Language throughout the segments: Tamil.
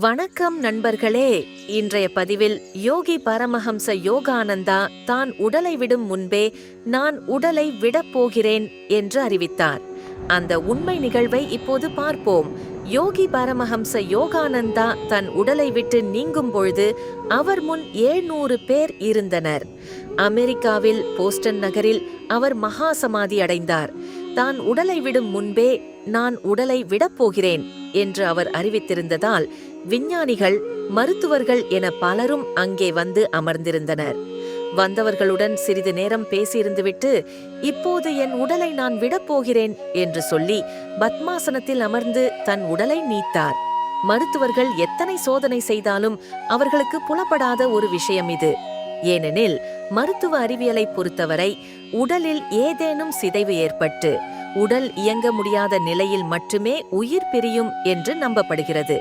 வணக்கம் நண்பர்களே. இன்றைய பதிவில் யோகி பரமஹம்ச யோகானந்தா தான் உடலை விடும் முன்பே நான் உடலை விடப் போகிறேன் என்று அறிவித்தார். அந்த உண்மை நிகழ்வை இப்போது பார்ப்போம். யோகி பரமஹம்ச யோகானந்தா தன் உடலை விட்டு நீங்கும் பொழுது அவர் முன் ஏழ்நூறு பேர் இருந்தனர். அமெரிக்காவில் போஸ்டன் நகரில் அவர் மகா சமாதி அடைந்தார். தான் உடலை விடும் முன்பே நான் உடலை விடப் போகிறேன் என்று அவர் அறிவித்திருந்ததால் விஞ்ஞானிகள் மருத்துவர்கள் என பலரும் அங்கே வந்து அமர்ந்திருந்தனர். வந்தவர்களுடன் சிறிது நேரம் பேசியிருந்துவிட்டு இப்போது என் உடலை நான் விடப் போகிறேன் என்று சொல்லி பத்மாசனத்தில் அமர்ந்து தன் உடலை நீத்தார். மருத்துவர்கள் எத்தனை சோதனை செய்தாலும் அவர்களுக்கு புலப்படாத ஒரு விஷயம் இது. ஏனெனில் மருத்துவ அறிவியலை பொறுத்தவரை உடலில் ஏதேனும் சிதைவு ஏற்பட்டு உடல் இயங்க முடியாத நிலையில் மட்டுமே உயிர் பிரியும் என்று நம்பப்படுகிறது.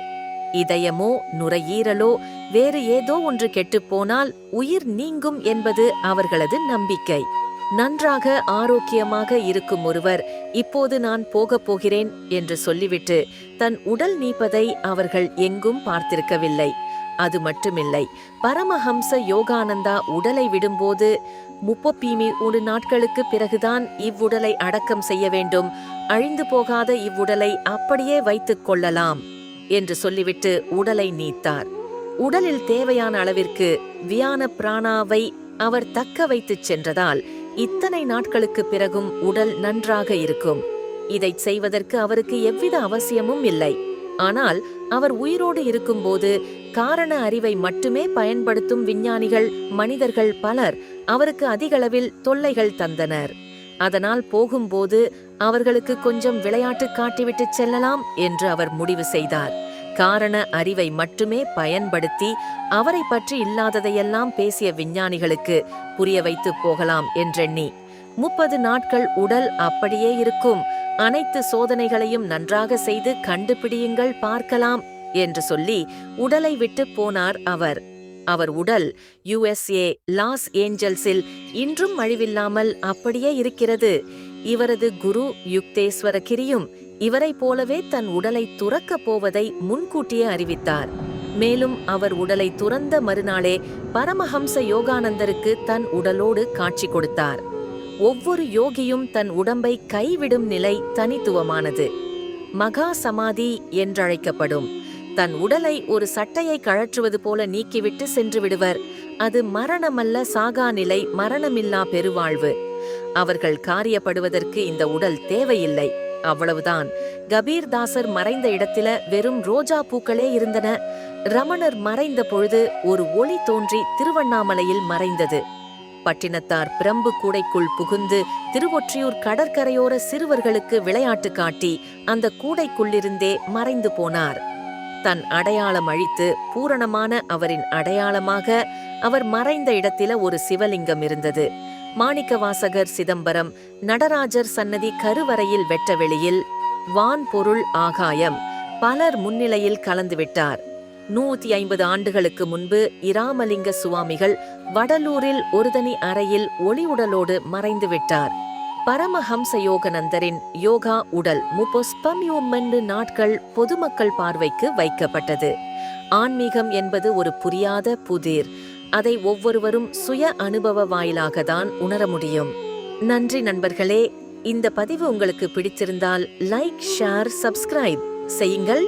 இதயமோ நுரையீரலோ வேறு ஏதோ ஒன்று கெட்டுப்போனால் உயிர் நீங்கும் என்பது அவர்களது நம்பிக்கை. நன்றாக ஆரோக்கியமாக இருக்கும் ஒருவர் இப்போது நான் போகப் போகிறேன் என்று சொல்லிவிட்டு தன் உடல் நீப்பதை அவர்கள் எங்கும் பார்த்திருக்கவில்லை. அது மட்டுமில்லை பரமஹம்ச யோகானந்தா உடலை விடும்போது முப்பப்பீமி ஒரு நாட்களுக்கு பிறகுதான் இவ்வுடலை அடக்கம் செய்ய வேண்டும் அழிந்து போகாத இவ்வுடலை அப்படியே வைத்துக் கொள்ளலாம். என்று சொல்லிவிட்டு உடலை நீத்தார். உடலில் தேவையான அளவிற்கு வியான பிராணாவை அவர் தக்க வைத்துச் சென்றதால் இத்தனை நாட்களுக்கு பிறகும் உடல் நன்றாக இருக்கும். இதை செய்வதற்கு அவருக்கு எவ்வித அவசியமும் இல்லை. ஆனால் அவர் உயிரோடு இருக்கும்போது காரண அறிவை மட்டுமே பயன்படுத்தும் விஞ்ஞானிகள் மனிதர்கள் பலர் அவருக்கு அதிகளவில் தொல்லைகள் தந்தனர். அதனால் போகும்போது அவர்களுக்கு கொஞ்சம் விளையாட்டு காட்டிவிட்டு செல்லலாம் என்று அவர் முடிவு செய்தார். காரண அறிவை மட்டுமே பயன்படுத்தி அவரை பற்றி இல்லாததையெல்லாம் பேசிய விஞ்ஞானிகளுக்கு புரிய வைத்து போகலாம் என்றெண்ணி. முப்பது நாட்கள் உடல் அப்படியே இருக்கும். அனைத்து சோதனைகளையும் நன்றாக செய்து கண்டுபிடியுங்கள் பார்க்கலாம் என்று சொல்லி உடலை விட்டு போனார் அவர். அவர் உடல் யுஎஸ்ஏ லாஸ் ஏஞ்சல்ஸில் இன்றும் அழிவில்லாமல் அப்படியே இருக்கிறது. இவரது குரு யுக்தேஸ்வர கிரியும் இவரைப் போலவே தன் உடலை துறக்கப் போவதை முன்கூட்டியே அறிவித்தார். மேலும் அவர் உடலை துறந்த மறுநாளே பரமஹம்ச யோகானந்தருக்கு தன் உடலோடு காட்சி கொடுத்தார். ஒவ்வொரு யோகியும் தன் உடம்பை கைவிடும் நிலை தனித்துவமானது. மகா சமாதி என்றழைக்கப்படும். தன் உடலை ஒரு சட்டையை கழற்றுவது போல நீக்கிவிட்டு சென்று விடுவர். அது மரணமல்ல சாகா நிலை மரணமில்லா பெருவாழ்வு. அவர்கள் காரியப்படுவதற்கு இந்த உடல் தேவையில்லை. அவ்வளவுதான். கபீர் தாசர் மறைந்த இடத்தில வெறும் ரோஜா பூக்களே இருந்தன. ரமணர் மறைந்த பொழுது ஒரு ஒளி தோன்றி திருவண்ணாமலையில் மறைந்தது. பட்டினத்தார் பிரம்பு கூடைக்குள் புகுந்து திருவொற்றியூர் கடற்கரையோர சிறுவர்களுக்கு விளையாட்டு காட்டி அந்த கூடைக்குள்ளிருந்தே மறைந்து போனார். தன் அடையாளம் அழித்து பூரணமான அவரின் அடையாளமாக அவர் மறைந்த இடத்தில ஒரு சிவலிங்கம் இருந்தது. மாணிக்கவாசகர் சிதம்பரம் நடராஜர் சன்னதி கருவறையில் வெட்டவெளியில் வான் பொருள் ஆகாயம் பலர் முன்னிலையில் கலந்துவிட்டார் நூத்தி ஐம்பது ஆண்டுகளுக்கு முன்பு இராமலிங்க சுவாமிகள் வடலூரில் ஒருதனி அறையில் ஒளி உடலோடு மறைந்து விட்டார். பரமஹம்ச யோகநந்தரின் யோகா உடல் முப்பொஸ்பம்யூமெண்டு நாட்கள் பொதுமக்கள் பார்வைக்கு வைக்கப்பட்டது. ஆன்மீகம் என்பது ஒரு புரியாத புதிர். அதை ஒவ்வொருவரும் சுய அனுபவ வாயிலாக தான் உணர முடியும். நன்றி நண்பர்களே. இந்த பதிவு உங்களுக்கு பிடிச்சிருந்தால் லைக் ஷேர் சப்ஸ்கிரைப் செய்யுங்கள்.